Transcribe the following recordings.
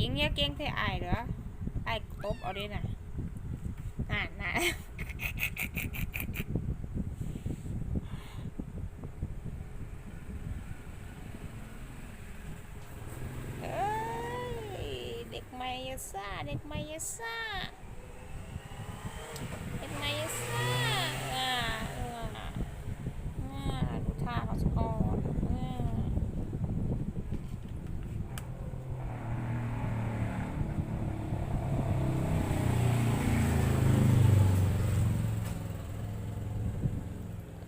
ยิงเนี่ยเก่งแท้อายเหรอไอายตบเอาด้น่ะน่าน่าเอ้ยเด็กใหม่อยาซ่าเด็กใหม่อยาซ่าเด็กใหม่อยาซ่าอ่าเอออ่าดูท่าเขาสก่อนอ่า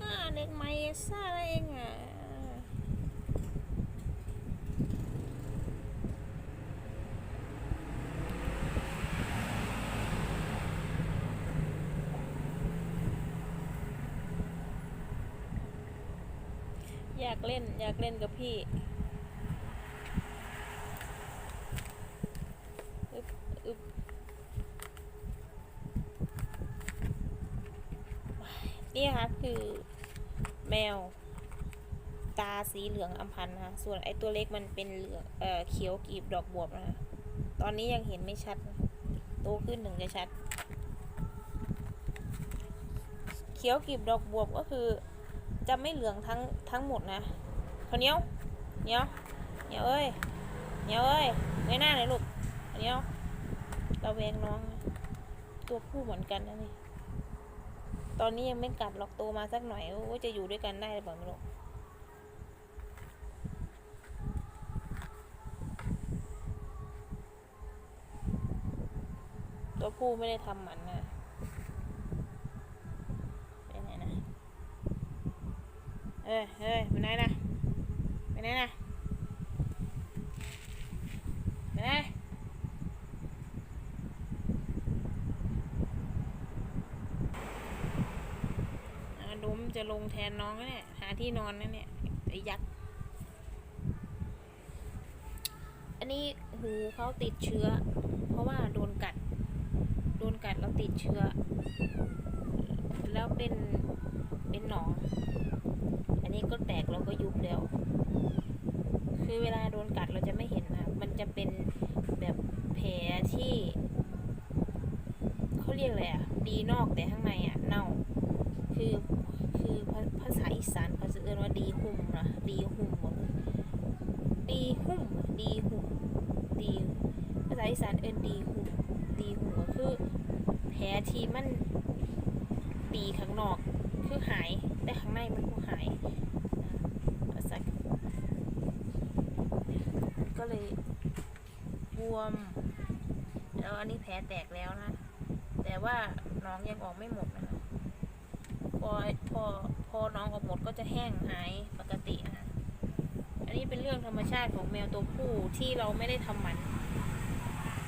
อ่าเด็กใหม่อยาซ่าอะไรเองอะ อยากเล่น อยากเล่นกับพี่อึบอึบนี่ค่ะคือแมว ตาสีเหลืองอำพันธ์นะคะส่วนไอตัวเล็กมันเป็นเหลืองเอ่อเขียวกลีบดอกบวบนะคะตอนนี้ยังเห็นไม่ชัด โตขึ้นหนึ่งจะชัด เขียวกลีบดอกบวบก็คือ จะไม่เหลืองทั้งทั้งหมดนะข้าวเหนียวเหนียวเหนียวเอ้ยเหนียวเอ้ยเงยหน้าหน่อยลูกข้าวเหนียวเราแวงน้อง ตัวผู้เหมือนกันนะนี่ตอนนี้ยังไม่กัดหรอกโตมาสักหน่อยโอ้ยจะอยู่ด้วยกันได้หรือเปล่าไม่รู้ตัวผู้ไม่ได้ทำหมันนะไปไหนนะ เอ้ยเอ้ยไปไหนนะไปไหนนะไปไหนดมจะลงแทนน้องเนี่ย หาที่นอนนะเนี่ยไอ้ยักษ์อันนี้หูเขาติดเชื้อ เพราะว่าโดนกัด โดนกัดแล้วติดเชื้อ แล้วเป็น เป็นหนอง อันนี้ก็แตกแล้วก็ยุบแล้ว คือเวลาโดนกัดเราจะไม่เห็นนะมันจะเป็นแบบแผลที่เขาเรียกอะไรอะดีนอกแต่ข้างในอะเน่า คือคือภาษาอีสานเขาจะเรียกว่าดีหุ่มนะดีหุ่มหมดดีหุ่มดีหุ่มดีภาษาอีสานเอินดีหุ่มดีหุ่มก็คือแผลที่มันดีข้างนอก คือหาย แต่ข้างในมันก็หายนะสักก็เลยบวม แล้วอันนี้แผลแตกแล้วนะ แต่ว่าน้องยังออกไม่หมดนะคะพอพอพอน้องออกหมดก็จะแห้งหายปกตินะอันนี้เป็นเรื่องธรรมชาติของแมวตัวผู้ที่เราไม่ได้ทำมัน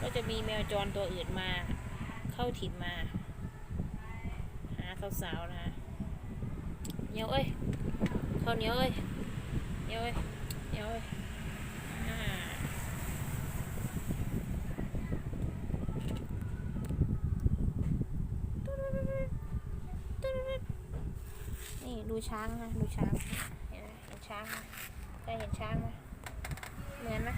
ก็จะมีแมวจรตัวอื่นมา เข้าถิ่นมา หาสาวๆนะคะ nhiều ơi thôi nhiều ơi nhiều ơi nhiều ơi à. นี่ดูช้างนะดูช้างเห็นช้างนะได้เห็นช้างไหมเหมือนไหม